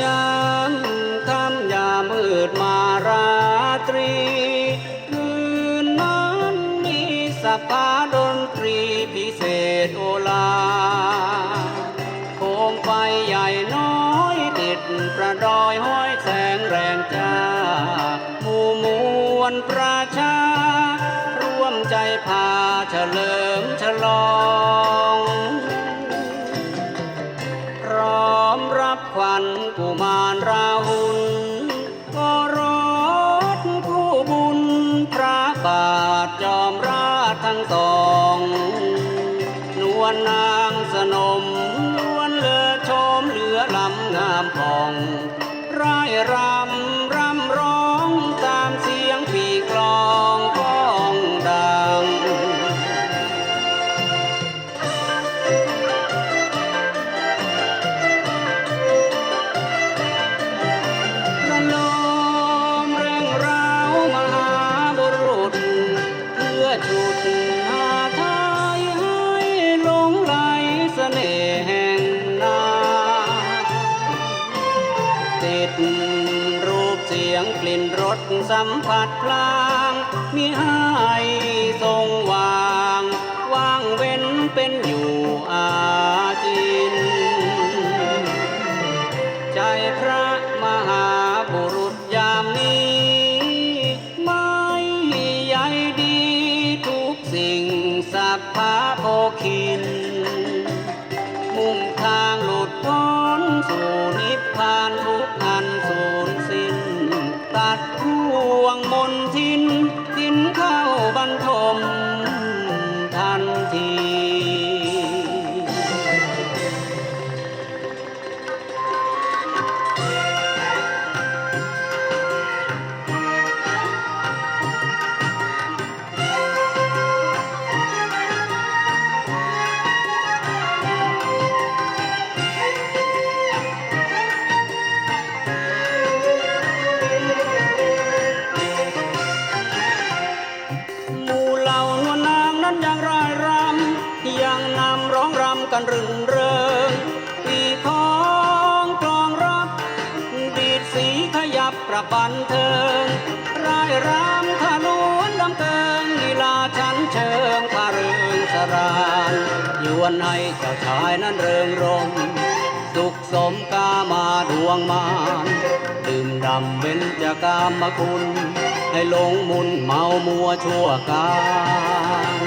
ยามค่ำยามมืดมาราตรี คืนนั้นมีสภาดนตรีพิเศษโอลาโคมไฟใหญ่น้อยติดประดอยห้อยแส แรงจ้าหมู่มวลประชา ร่วมใจพาเฉลิมฉลองพร้อมรับขวัญกุมารราหุลก็รถคู่บุญพระบาทจอมราชทั้งสอง นวลนางสนมล้วนเลอชมเหลือลำงามผ่องร่ายรำ กลิ่นรสสัมผัสพลางมีให้ทรงวาง ว่างเว้นเป็นอยู่อาจิน ใจพระมหาบุรุษยามนี้ ไม่ใยดีทุกสิ่งสัพพะโภคิน มุ่งทางหลุดพ้นสู่นิพพาน นทินทินเข้าบรรทม วนให้เจ้าชายนั้นเริงรม สุขสมกามาดวงมานดื่มดำเบญจกามคุณ ให้หลงมุนเมามัวชั่วกาล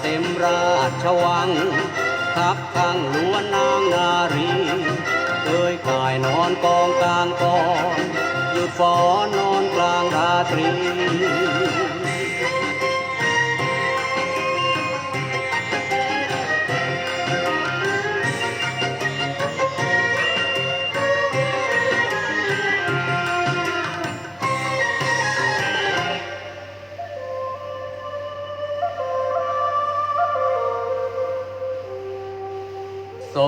เต็มราชวัง ทับข้างล้วนนางนารี เคยกายนอนกองกลางกองหยุดฟ้อนนอนกลางราตรี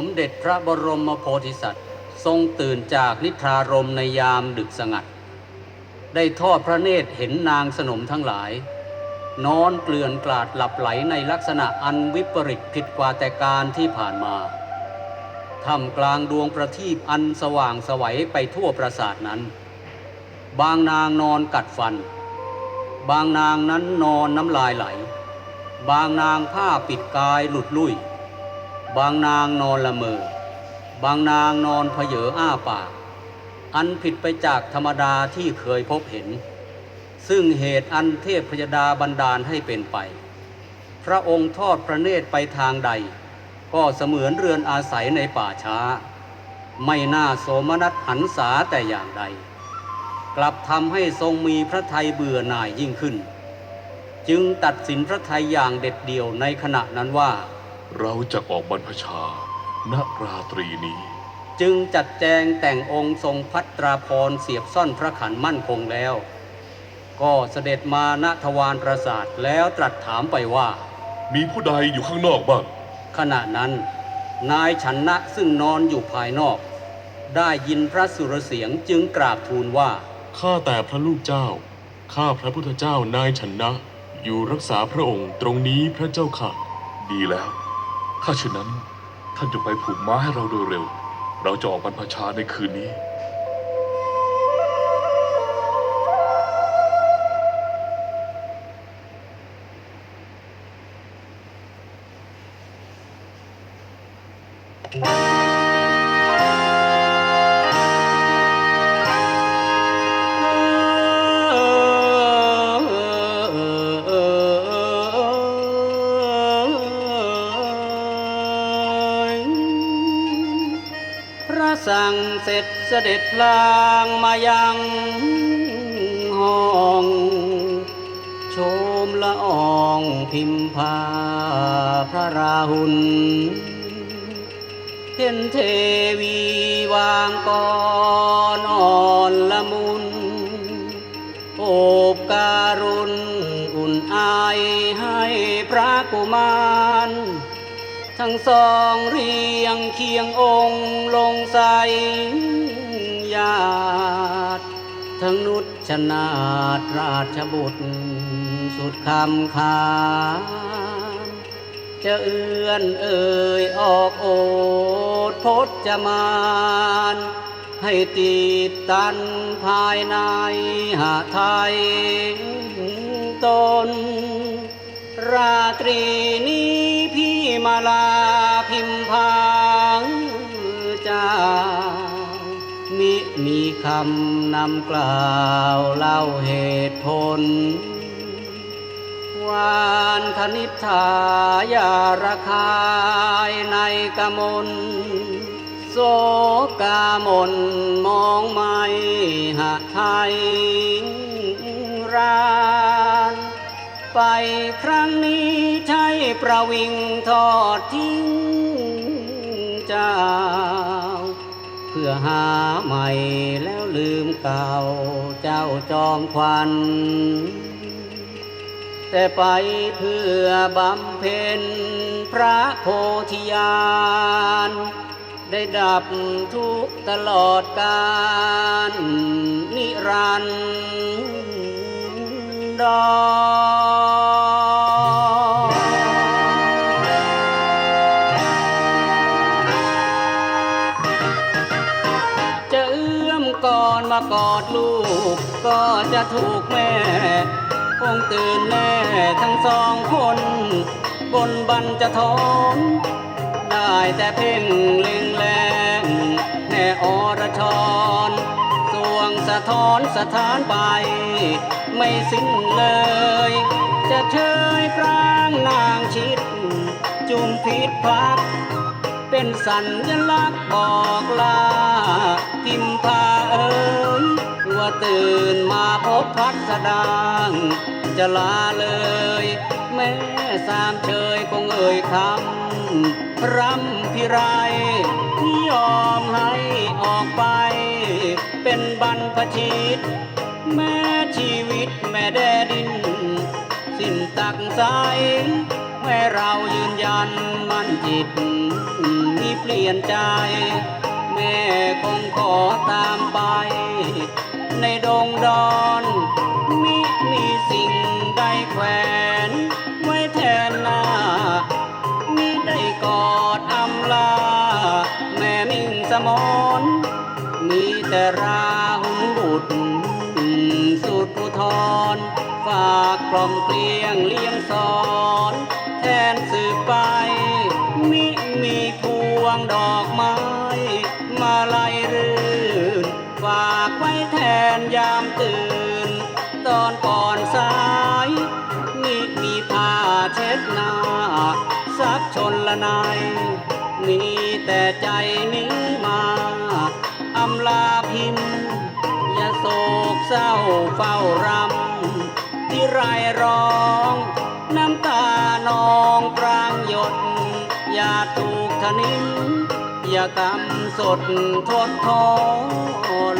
มเด็จพระบรมโพธิสัตว์ ทรงตื่นจากนิทรารมในยามดึกสงัด ได้ทอดพระเนตรเห็นนางสนมทั้งหลาย นอนเกลื่อนกลาดหลับไหลในลักษณะอันวิปริตผิดกว่าแต่การที่ผ่านมาท่ามกลางดวงประทีปอันสว่างสวัยไปทั่วปราสาทนั้น บางนางนอนกัดฟัน บางนางนั้นนอนน้ำลายไหล บางนางผ้าปิดกายหลุดลุ่ย บางนางนอนละเมอบางนางนอนเพเยออ้าปาก อันผิดไปจากธรรมดาที่เคยพบเห็น ซึ่งเหตุอันเทพพยดาบันดาลให้เป็นไป พระองค์ทอดพระเนตรไปทางใด ก็เสมือนเรือนอาศัยในป่าช้า ไม่น่าโสมนัสหันษาแต่อย่างใด กลับทำให้ทรงมีพระทัยเบื่อหน่ายยิ่งขึ้น จึงตัดสินพระทัยอย่างเด็ดเดี่ยวในขณะนั้นว่า เราจะออกบรรพชาณราตรีนี้ จึงจัดแจงแต่งองค์ทรงพัตราพรเสียบซ่อนพระขันมั่นคงแล้ว ก็เสด็จมาณทวารปราสาทแล้วตรัสถามไปว่า มีผู้ใดอยู่ข้างนอกบ้าง ขณะนั้น นายชันนะซึ่งนอนอยู่ภายนอก ได้ยินพระสุรเสียงจึงกราบทูลว่า ข้าแต่พระลูกเจ้า ข้าพระพุทธเจ้านายชนะ อยู่รักษาพระองค์ตรงนี้พระเจ้าค่ะ ดีแล้ว ถ้าเช่นนั้น ท่านจงไปผูกม้าให้เราโดยเร็ว เราจะออกบรรพชาในคืนนี้ ด็จพลางมายังห้องโชมละอองพิมพาพระราหุลเห็นเทวีวางกอนอ่อนละมุนโอบการุณอุ่นอายให้พระกุมารทั้งสองเรียงเคียงองค์ลงใสาติทั้งนุชชนาตราชบุตร สุดคำคานจะเอื้อนเอ่ยออกโอดพจมานให้ติดตันภายในหาไทยตน ราตรีนี้พี่มาลาพิมพางจ้า มิมีคำนำกล่าวเล่าเหตุผล วานคณิษฐายาระคายในกมลโสกามนมองไม่หาไทยรานไปครั้งนี้ใช่ประวิงทอดทิ้งจ้า อหาใหม่แล้วลืมเก่าเจ้าจอมควันแต่ไปเพื่อบำเพ็ญพระโพธิญาณ ได้ดับทุกตลอดกาลนิรันดร ก่อนมากอดลูก ก็จะถูกแม่ คงตื่นแน่ทั้งสองคน บนบันจะทอนได้แต่เพ่งเล็งแรงแน่อรชรสวงสะท้อนสถานไป ไม่สิ้นเลย จะเชยพรางนางชิด จุมพิษพัก เป็นสัญลักษณ์บอกลา พิมพาเอ๋ยว่าตื่นมาพบพัสดางจะลาเลย แม่สามเชยคงเอ่ยคำรำพิไรยอมให้ออกไป เป็นบรรพชิต แม่ชีวิตแม่แดดิน สิ้นตักสายแม่เรายืนยันมั่นจิตมีเปลี่ยนใจ แม่คงขอตามไป ในดงดอนมิมีสิ่งใดแขวนไว้แทนหน้ามิได้กอดอำลา แม่มิ่งสมนมีแต่ราหุนบุตรสุดอุทธรฝากกล่อมเกลียงเลี้ยงสอน แทนสืบไป นายมีแต่ใจนี้มาอำลาพิมพ์อย่าโศกเศร้าเฝ้ารำที่ไรร้อง น้ำตานองกลางหยด อย่าถูกทนินอย่ากำสดทดทอ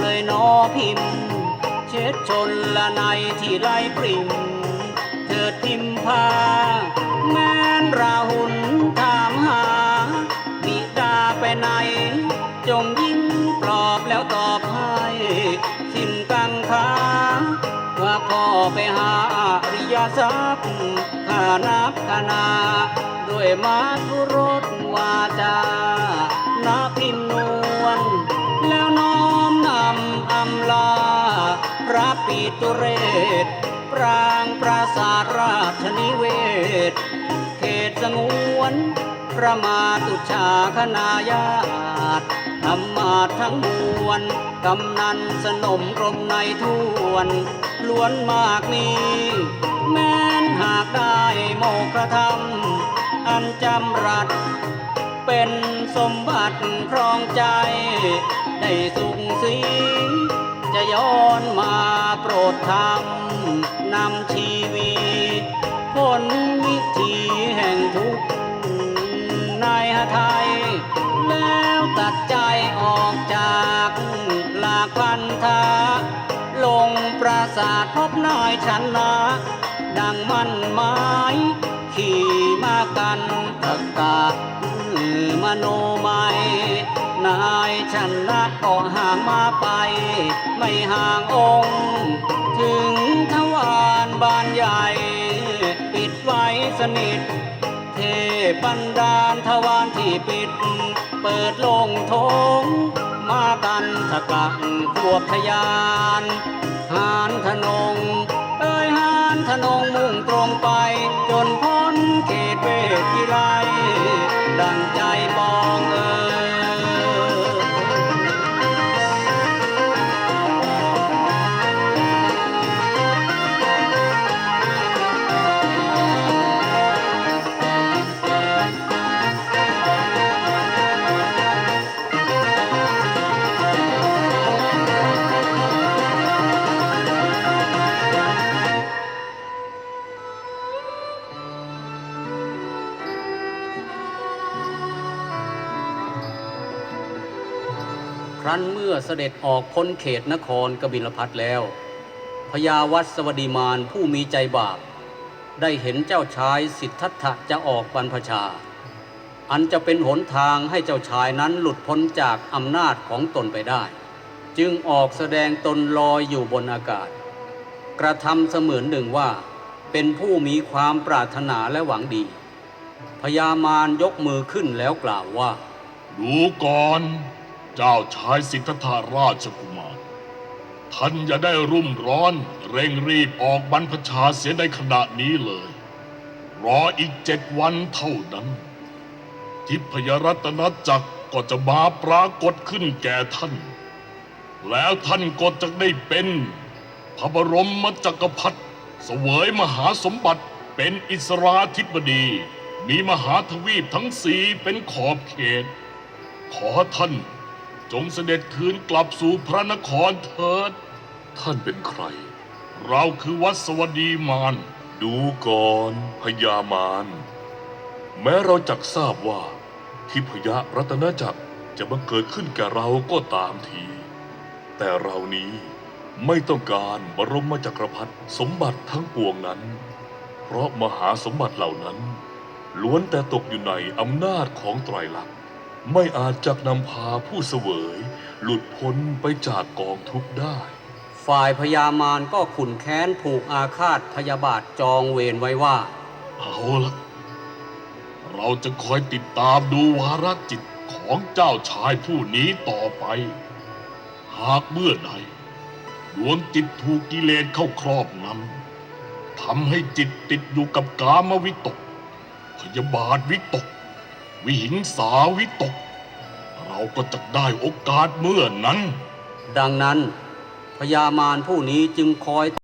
เลยนอพิมพ์ เช็ดชนละในที่ไรปริม เถิดทิมพาแม้นราหุน ริยทรัพย์ข้านับขนาด้วยมาทุรสวาจานาพิมนวลแล้วน้อมนำอำลา พระปิตุเรศปรางปราสาทราชนิเวศ เขตสงวนพระมาตุชาคณาญาติธรรมาทั้งมวลกำนันสนมกรมในทวน ล้วนมากมีแม้นหากได้โมกระทำอันจำรัด เป็นสมบัติครองใจ ได้สุขสีจะย้อนมาโปรดธรรมนำชีวีพ้นวิธีแห่งทุกข์ในหไทย แล้วตัดใจออกจากหลากพันธา ราสาทพบนายชนะดังมั่นหมายขี่มากันตะกะมโนไมยนายชนะก็ห่างมาไป ไม่ห่างองค์ ถึงทวารบานใหญ่ ปิดไว้สนิท เทพบันดาลทวารที่ปิด เปิดโลงโถงมากันทะกักพวกทยาน หานทนงเอ้ยหานทนงมุ่งตรงไป จนพ้นเขตเวทีไลดังใจ รั้นเมื่อเสด็จออกพ้นเขตนครกบิลพัทแล้วพญาวัดสวดีมานผู้มีใจบาป ได้เห็นเจ้าชายสิทธัตถะจะออกบรรพชา อันจะเป็นหนทางให้เจ้าชายนั้นหลุดพ้นจากอำนาจของตนไปได้ จึงออกแสดงตนลอยอยู่บนอากาศ กระทำเสมือนหนึ่งว่า เป็นผู้มีความปรารถนาและหวังดีพญามารยกมือขึ้นแล้วกล่าวว่า ดูก่อน เจ้าชายสิทธัตถราชกุมาร ท่านอย่าได้รุ่มร้อน เร่งรีบออกบรรพชาเสียในขณะนี้เลย รออีกเจ็ดวันเท่านั้น ทิพยรัตนจักรก็จะมาปรากฏขึ้นแก่ท่าน แล้วท่านก็จะได้เป็น พระบรมจักรพรรดิเสวยมหาสมบัติเป็นอิสราธิบดี มีมหาทวีปทั้งสี่เป็นขอบเขต ขอท่าน จงเสด็จคืนกลับสู่พระนครเถิด ท่านเป็นใคร เราคือวัสวดีมานดูก่อนพญามารแม้เราจักทราบว่า ทิพยรัตนจักรจะบังเกิดขึ้นแก่เราก็ตามที แต่เรานี้ไม่ต้องการบรมจักรพรรดิสมบัติทั้งปวงนั้น เพราะมหาสมบัติเหล่านั้น ล้วนแต่ตกอยู่ในอำนาจของไตรลักษณ์ ไม่อาจจักนำพาผู้เสวย หลุดพ้นไปจากกองทุกข์ได้ ฝ่ายพญามารก็ขุนแค้นผูกอาฆาตพยาบาทจองเวรไว้ว่า เอาละเราจะคอยติดตามดูวาระจิตของเจ้าชายผู้นี้ต่อไป หากเมื่อใดดวงจิตถูกกิเลสเข้าครอบงำทำให้จิตติดอยู่กับกามวิตก พยาบาทวิตก วิหิงสาวิตก เราก็จะได้โอกาสเมื่อนั้น ดังนั้นพญามารผู้นี้จึงคอย